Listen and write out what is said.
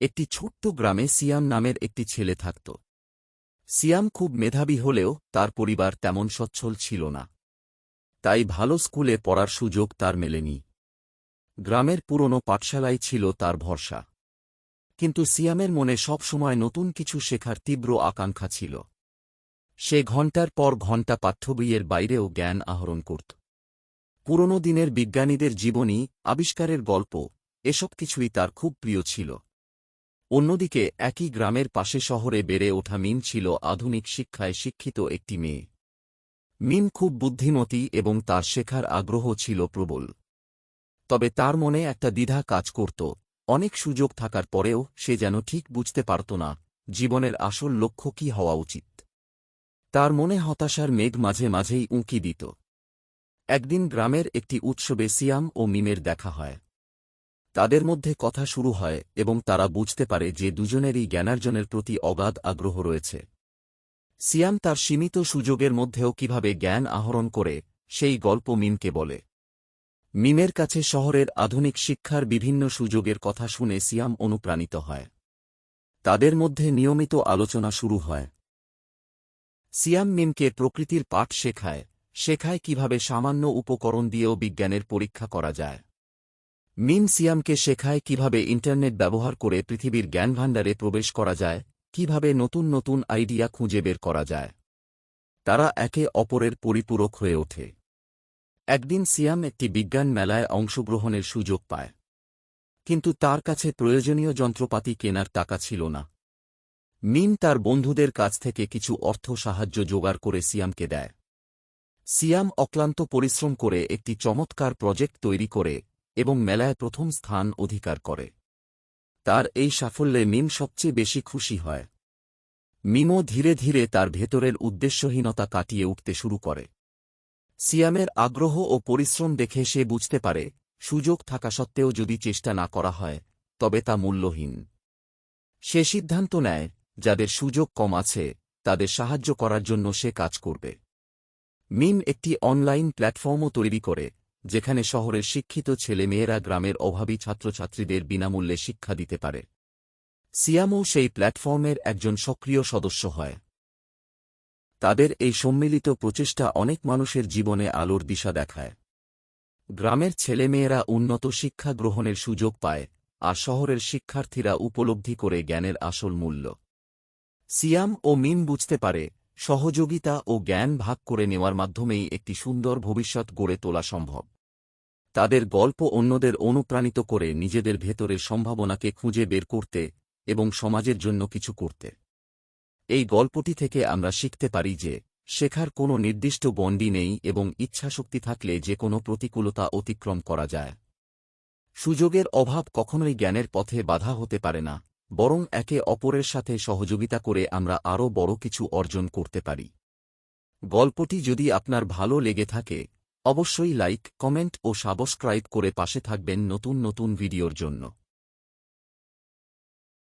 একটি ছোট্ট গ্রামে সিয়াম নামের একটি ছেলে থাকত। সিয়াম খুব মেধাবী হলেও তার পরিবার তেমন সচ্ছল ছিল না। তাই ভালো স্কুলে পড়ার সুযোগ তার মেলেনি। গ্রামের পুরনো পাঠশালাই ছিল তার ভরসা। কিন্তু সিয়ামের মনে সব সময় নতুন কিছু শেখার তীব্র আকাঙ্ক্ষা ছিল। সে ঘণ্টার পর ঘণ্টা পাঠ্যবইয়ের বাইরেও জ্ঞান আহরণ করত। পুরনো দিনের বিজ্ঞানীদের জীবনী, আবিষ্কারের গল্প, এসব কিছুই তার খুব প্রিয় ছিল। অন্যদিকে, একই গ্রামের পাশে শহরে বেড়ে ওঠা মিম ছিল আধুনিক শিক্ষায় শিক্ষিত একটি মেয়ে। মিম খুব বুদ্ধিমতী এবং তার শেখার আগ্রহ ছিল প্রবল। তবে তার মনে একটা দ্বিধা কাজ করত। অনেক সুযোগ থাকার পরেও সে যেন ঠিক বুঝতে পারত না, জীবনের আসল লক্ষ্য কি হওয়া উচিত। তার মনে হতাশার মেঘ মাঝে মাঝেই উঁকি দিত। একদিন গ্রামের একটি উৎসবে সিয়াম ও মিমের দেখা হয়। তাদের মধ্যে কথা শুরু হয় এবং তারা বুঝতে পারে যে দুজনেরই জ্ঞানার্জনের প্রতি অগাধ আগ্রহ রয়েছে। সিয়াম তার সীমিত সুযোগের মধ্যেও কীভাবে জ্ঞান আহরণ করে, সেই গল্প মিমকে বলে। মিমের কাছে শহরের আধুনিক শিক্ষার বিভিন্ন সুযোগের কথা শুনে সিয়াম অনুপ্রাণিত হয়। তাদের মধ্যে নিয়মিত আলোচনা শুরু হয়। সিয়াম মিমকে প্রকৃতির পাঠ শেখায় শেখায় কীভাবে সামান্য উপকরণ দিয়েও বিজ্ঞানের পরীক্ষা করা যায়। মিম সিয়ামকে শেখায় কীভাবে ইন্টারনেট ব্যবহার করে পৃথিবীর জ্ঞানভাণ্ডারে প্রবেশ করা যায়, কীভাবে নতুন নতুন আইডিয়া খুঁজে বের করা যায়। তারা একে অপরের পরিপূরক হয়ে ওঠে। একদিন সিয়াম একটি বিজ্ঞান মেলায় অংশগ্রহণের সুযোগ পায়। কিন্তু তার কাছে প্রয়োজনীয় যন্ত্রপাতি কেনার টাকা ছিল না। মিম তার বন্ধুদের কাছ থেকে কিছু অর্থ সাহায্য জোগাড় করে সিয়ামকে দেয়। সিয়াম অক্লান্ত পরিশ্রম করে একটি চমৎকার প্রজেক্ট তৈরি করে এবং মেলায় প্রথম স্থান অধিকার করে। তার এই সাফল্যে মিম সবচেয়ে বেশি খুশি হয়। মিমও ধীরে ধীরে তার ভেতরের উদ্দেশ্যহীনতা কাটিয়ে উঠতে শুরু করে। সিয়ামের আগ্রহ ও পরিশ্রম দেখে সে বুঝতে পারে, সুযোগ থাকা সত্ত্বেও যদি চেষ্টা না করা হয়, তবে তা মূল্যহীন। সে সিদ্ধান্ত নেয়, যাদের সুযোগ কম আছে, তাদের সাহায্য করার জন্য সে কাজ করবে। মিম একটি অনলাইন প্ল্যাটফর্মও তৈরি করে যেখানে শহরের শিক্ষিত ছেলেমেয়েরা গ্রামের অভাবী ছাত্রছাত্রীদের বিনামূল্যে শিক্ষা দিতে পারে। সিয়ামও সেই প্ল্যাটফর্মের একজন সক্রিয় সদস্য হয়। তাদের এই সম্মিলিত প্রচেষ্টা অনেক মানুষের জীবনে আলোর দিশা দেখায়। গ্রামের ছেলেমেয়েরা উন্নত শিক্ষা গ্রহণের সুযোগ পায়, আর শহরের শিক্ষার্থীরা উপলব্ধি করে জ্ঞানের আসল মূল্য। সিয়াম ও মিম বুঝতে পারে, সহযোগিতা ও জ্ঞান ভাগ করে নেওয়ার মাধ্যমেই একটি সুন্দর ভবিষ্যৎ গড়ে তোলা সম্ভব। তাদের গল্প অন্যদের অনুপ্রাণিত করে নিজেদের ভেতরের সম্ভাবনাকে খুঁজে বের করতে এবং সমাজের জন্য কিছু করতে। এই গল্পটি থেকে আমরা শিখতে পারি যে, শেখার কোনো নির্দিষ্ট বন্ডি নেই এবং ইচ্ছাশক্তি থাকলে যে কোনো প্রতিকূলতা অতিক্রম করা যায়। সুযোগের অভাব কখনোই জ্ঞানের পথে বাধা হতে পারে না, বরং একে অপরের সাথে সহযোগিতা করে আমরা আরও বড় কিছু অর্জন করতে পারি। গল্পটি যদি আপনার ভালো লেগে থাকে অবশ্যই লাইক কমেন্ট ও সাবস্ক্রাইব করে পাশে থাকবেন নতুন নতুন ভিডিওর জন্য।